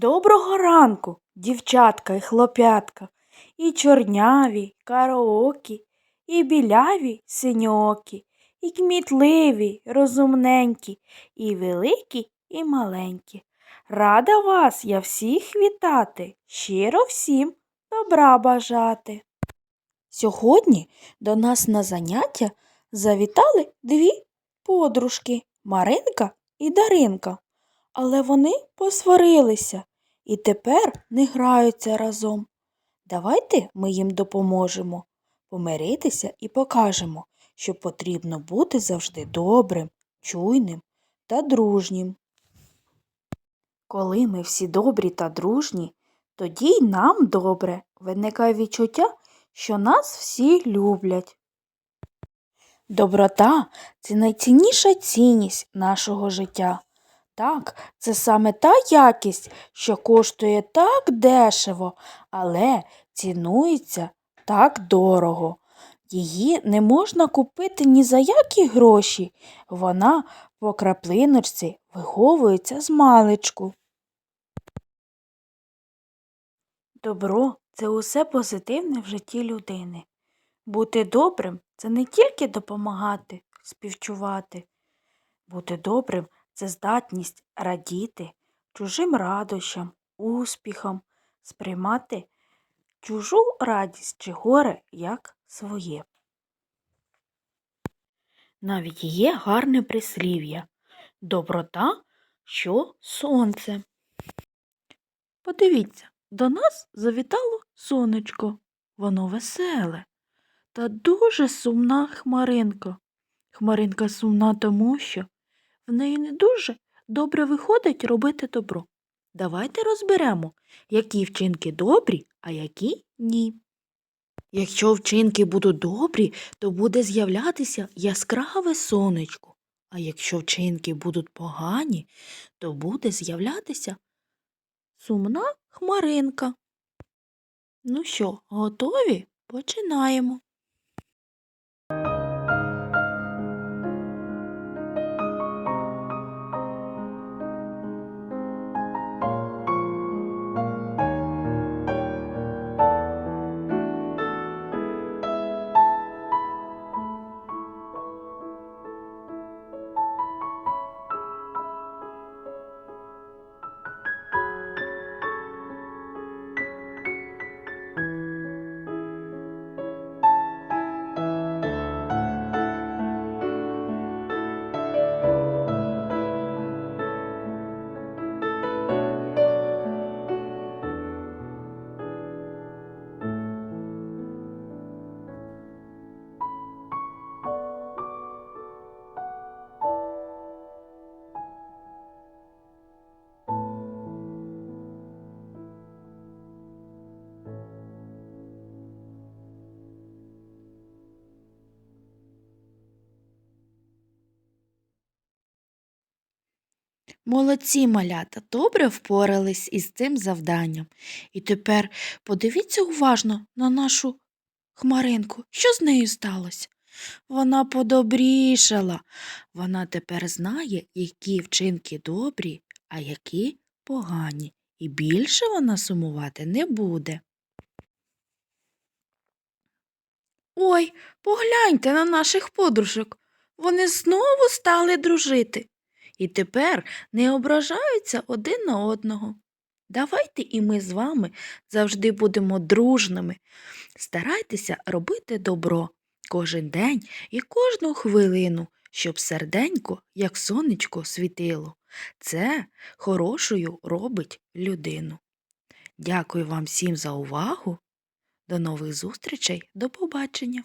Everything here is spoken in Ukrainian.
Доброго ранку, дівчатка і хлоп'ятка, і чорняві, караокі, і біляві синьокі, і кмітливі, розумненькі, і великі, і маленькі. Рада вас я всіх вітати, щиро всім добра бажати. Сьогодні до нас на заняття завітали дві подружки Маринка і Даринка. Але вони посварилися і тепер не граються разом. Давайте ми їм допоможемо помиритися і покажемо, що потрібно бути завжди добрим, чуйним та дружнім. Коли ми всі добрі та дружні, тоді й нам добре виникає відчуття, що нас всі люблять. Доброта це найцінніша цінність нашого життя. Так, це саме та якість, що коштує так дешево, але цінується так дорого. Її не можна купити ні за які гроші. Вона по краплиночці виховується з маличку. Добро це усе позитивне в житті людини. Бути добрим це не тільки допомагати, співчувати. Бути добрим це здатність радіти чужим радощам, успіхам, сприймати чужу радість чи горе як своє. Навіть є гарне прислів'я доброта, що сонце. Подивіться, до нас завітало сонечко. Воно веселе та дуже сумна хмаринка. Хмаринка сумна тому, що в неї не дуже добре виходить робити добро. Давайте розберемо, які вчинки добрі, а які ні. Якщо вчинки будуть добрі, то буде з'являтися яскраве сонечко, а якщо вчинки будуть погані, то буде з'являтися сумна хмаринка. Ну що, готові? Починаємо. Молодці малята добре впорались із цим завданням. І тепер подивіться уважно на нашу хмаринку. Що з нею сталося? Вона подобрішала. Вона тепер знає, які вчинки добрі, а які погані. І більше вона сумувати не буде. Ой, погляньте на наших подружок. Вони знову стали дружити і тепер не ображаються один на одного. Давайте і ми з вами завжди будемо дружними. Старайтеся робити добро кожен день і кожну хвилину, щоб серденько, як сонечко, світило. Це хорошою робить людину. Дякую вам всім за увагу. До нових зустрічей, до побачення!